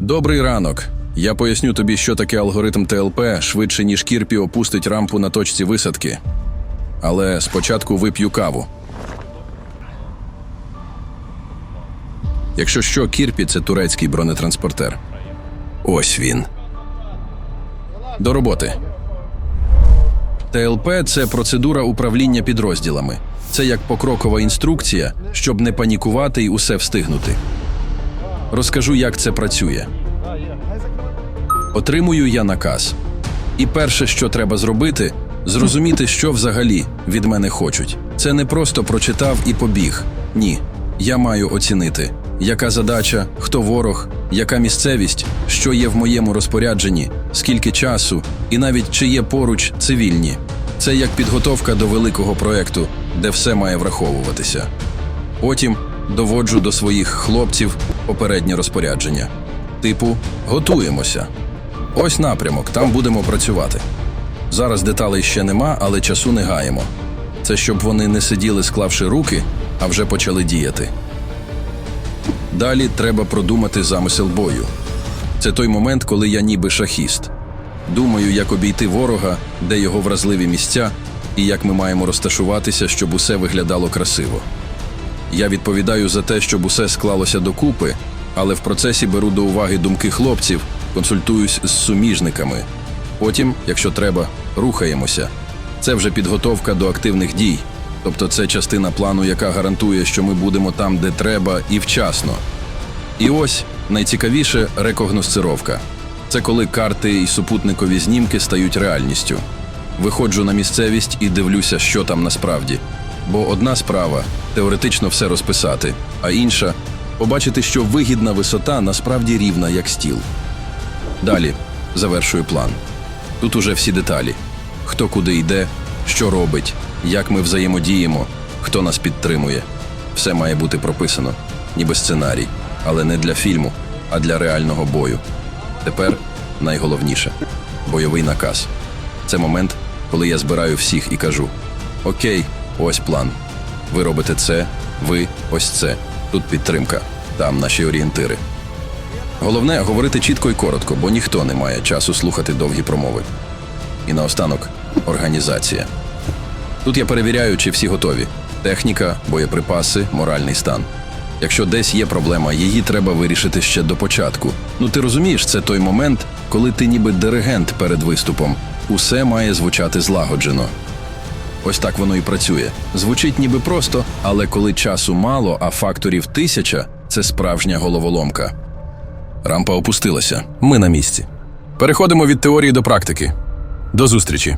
Добрий ранок. Я поясню тобі, що таке алгоритм ТЛП швидше, ніж Кірпі опустить рампу на точці висадки. Але спочатку вип'ю каву. Якщо що, Кірпі це турецький бронетранспортер. Ось він. До роботи. ТЛП це процедура управління підрозділами. Це як покрокова інструкція, щоб не панікувати і усе встигнути. Розкажу, як це працює. Отримую я наказ. І перше, що треба зробити, зрозуміти, що взагалі від мене хочуть. Це не просто прочитав і побіг. Ні. Я маю оцінити, яка задача, хто ворог, яка місцевість, що є в моєму розпорядженні, скільки часу, і навіть чи є поруч цивільні. Це як підготовка до великого проекту, де все має враховуватися. Потім доводжу до своїх хлопців попереднє розпорядження. Типу, готуємося. Ось напрямок, там будемо працювати. Зараз деталей ще нема, але часу не гаємо. Це щоб вони не сиділи, склавши руки, а вже почали діяти. Далі треба продумати замисел бою. Це той момент, коли я ніби шахіст. Думаю, як обійти ворога, де його вразливі місця, і як ми маємо розташуватися, щоб усе виглядало красиво. Я відповідаю за те, щоб усе склалося докупи, але в процесі беру до уваги думки хлопців, консультуюсь з суміжниками. Потім, якщо треба, рухаємося. Це вже підготовка до активних дій. Тобто це частина плану, яка гарантує, що ми будемо там, де треба, і вчасно. І ось найцікавіше рекогносцировка. Це коли карти і супутникові знімки стають реальністю. Виходжу на місцевість і дивлюся, що там насправді. Бо одна справа теоретично все розписати, а інша побачити, що вигідна висота насправді рівна, як стіл. Далі завершую план. Тут уже всі деталі: хто куди йде, що робить, як ми взаємодіємо, хто нас підтримує. Все має бути прописано, ніби сценарій, але не для фільму, а для реального бою. Тепер найголовніше бойовий наказ. Це момент, коли я збираю всіх і кажу: Окей, ось план. Ви робите це, ви ось це. Тут підтримка, там наші орієнтири. Головне говорити чітко і коротко, бо ніхто не має часу слухати довгі промови. І наостанок організація. Тут я перевіряю, чи всі готові: техніка, боєприпаси, моральний стан. Якщо десь є проблема, її треба вирішити ще до початку. Ну ти розумієш, це той момент, коли ти ніби диригент перед виступом. Усе має звучати злагоджено. Ось так воно і працює. Звучить ніби просто, але коли часу мало, а факторів тисяча це справжня головоломка. Рампа опустилася. Ми на місці. Переходимо від теорії до практики. До зустрічі.